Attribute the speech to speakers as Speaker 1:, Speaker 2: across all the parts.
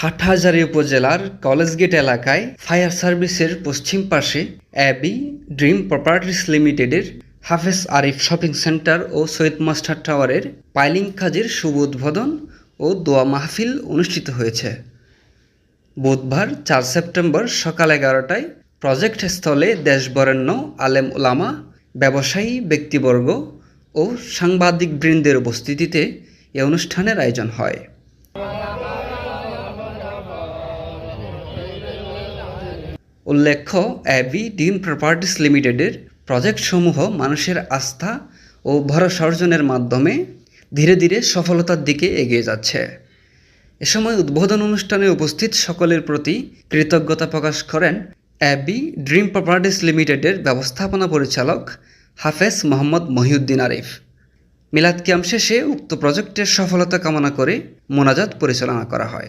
Speaker 1: হাটহাজারী উপজেলার college gate এলাকায় fire সার্ভিসের পশ্চিম পাশে অ্যাবি ড্রিম প্রপার্টিস লিমিটেডের হাফেজ আরিফ শপিং সেন্টার ও সৈয়দ মাস্টার টাওয়ারের পাইলিং কাজের শুভ উদ্বোধন ও দোয়া মাহফিল অনুষ্ঠিত হয়েছে। বুধবার চার সেপ্টেম্বর সকাল এগারোটায় প্রজেক্ট স্থলে দেশবরেণ্য আলেম ওলামা ব্যবসায়ী, ব্যক্তিবর্গ ও সাংবাদিক বৃন্দের উপস্থিতিতে এ অনুষ্ঠানের আয়োজন হয়। উল্লেখ্য, অ্যাবি ডিম প্রপার্টিস লিমিটেডের প্রজেক্টসমূহ মানুষের আস্থা ও ভরসা অর্জনের মাধ্যমে ধীরে ধীরে সফলতার দিকে এগিয়ে যাচ্ছে। এ সময় উদ্বোধন অনুষ্ঠানে উপস্থিত সকলের প্রতি কৃতজ্ঞতা প্রকাশ করেন অ্যাবি ড্রিম প্রপার্টিস লিমিটেডের ব্যবস্থাপনা পরিচালক হাফেজ মোহাম্মদ মহিউদ্দিন আরিফ। মিলাদ ক্যাম্প শেষে উক্ত প্রজেক্টের সফলতা কামনা করে মোনাজাত পরিচালনা করা হয়।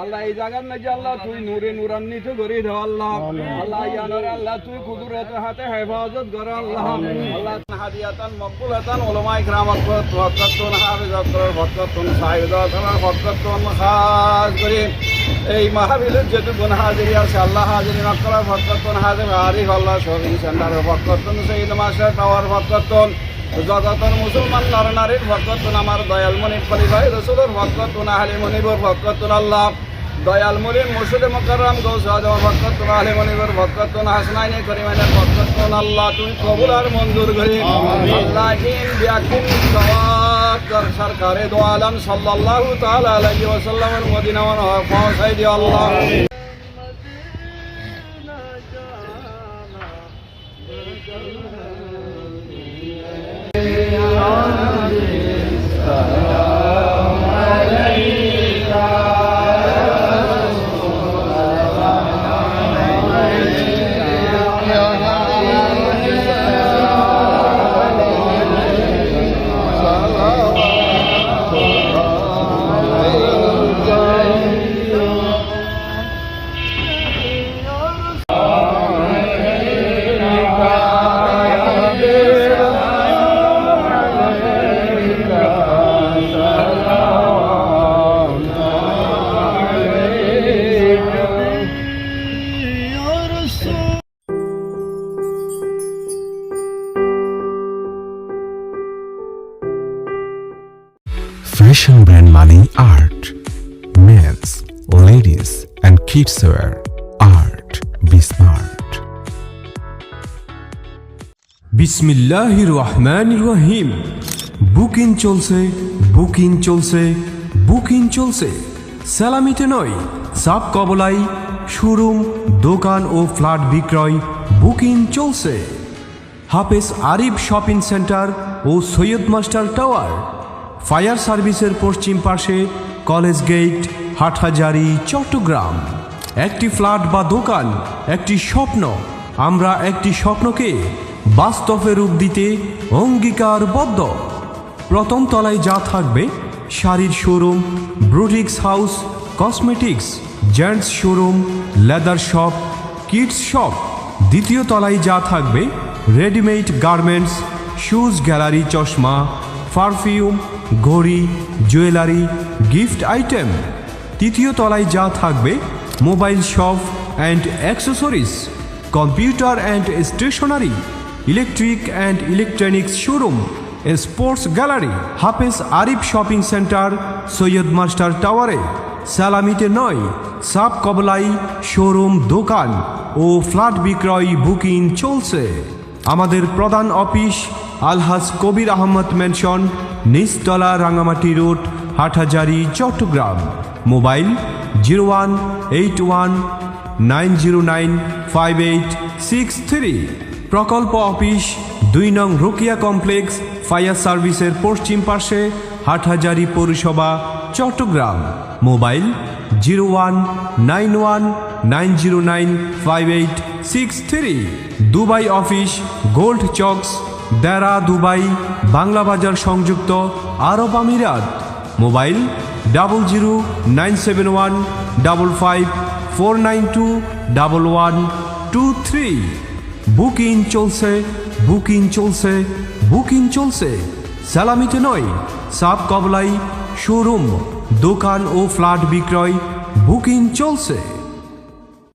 Speaker 2: আল্লাহ এই জায়গার নাকি আল্লাহ তুই নূরে নূরান্বিত করে দে আল্লাহ। আল্লাহ ইয়ানোর আল্লাহ তুই কুদরত হাতে হেফাজত কর আল্লাহ। আল্লাহ হাদিয়াতান মকবুলাতান উলামা ইকরামাত বরকতুন হাফিজাতুর বরকতুন সাহিদাতুন বরকতুন খাস করে। এই মাহফিলের যত গুণ হাজিরি আছে আল্লাহ হাজিরি নকরা বরকতুন হাজির আরিফ আল্লাহ শরীর সেন্টার বরকতুন সঈদ মাস্টার টাওয়ার বরকতুন জগতর মুসলমান নর নারীর ভক্তন আমার দয়াল মনির পরিবাহ রসুলের ভক্তন আহলে মনিবর ভক্তন আল্লাহ। দয়াল মনির মুর্শিদে মকরম গৌস আজম ভক্তন আহলে মনিবর ভক্তন হাসনাইনে করিমানের ভক্তন আল্লাহ। তুমি কবুল আর মঞ্জুর করি। আল্লাহ ইন বিয়াকিন সওয়াব কর সরকারে দো আলম সাল্লাল্লাহু তাআলা আলাইহি ওয়াসাল্লামের মদিনা ওয়া পৌঁছাই দিও আল্লাহ।
Speaker 3: Fashion brand Mani Art. Men's, ladies, and kids wear. Art. Be smart.
Speaker 4: বিসমিল্লাহির রহমানির রহিম বুকিং চলছে বুকিং চলছে বুকিং চলছে সালামিতে নয় সাপ কবলাই শোরুম দোকান ও ফ্ল্যাট বিক্রয় বুকিং চলছে হাফেজ আরিফ শপিং সেন্টার ও সৈয়দ মাস্টার টাওয়ার ফায়ার সার্ভিসের পশ্চিম পাশে কলেজ গেট, হাটহাজারি, চট্টগ্রাম। একটি ফ্ল্যাট বা দোকান, একটি স্বপ্ন। আমরা একটি স্বপ্নকে বাস্তবে রূপ দিতে অঙ্গীকারবদ্ধ। প্রথম তলায় যা থাকবে, শাড়ির showroom, boutiques house, cosmetics, gents showroom, leather shop, kids shop. দ্বিতীয় তলায় যা থাকবে, রেডিমেড গার্মেন্টস, শুজ গ্যালারি, চশমা পারফিউম, ঘড়ি, জুয়েলারি, গিফট আইটেম। তৃতীয় তলায় যা থাকবে, mobile shop and accessories, computer and stationery, electric and electronics showroom, sports gallery, Hafez Arif shopping centre, Syed master টাওয়ারে। সালামিতে নয় সাব কবলাই শোরুম দোকান ও ফ্ল্যাট বিক্রয় বুকিং চলছে। আমাদের প্রধান অফিস আলহাজ কবির আহমদ মেনশন নিচতলা Rangamati road, Hathazari, Chattogram. Mobile zero one eight one nine zero nine five eight six three. প্রকল্প অফিস দুই নং রোকিয়া কমপ্লেক্স ফায়ার সার্ভিসের পশ্চিম পাশে হাটহাজারি পৌরসভা, Chattogram. Mobile zero one nine one nine zero nine five eight six three Dubai office gold চক্স Deira Dubai Bangla Bazar সংযুক্ত আরব আমিরাত mobile double zero nine seven one double five four nine two double one two three booking চলছে booking চলছে booking চলছে। সালামিতে নয় sub কবলাই showroom দোকান ও flat বিক্রয় বুকিং চলছে।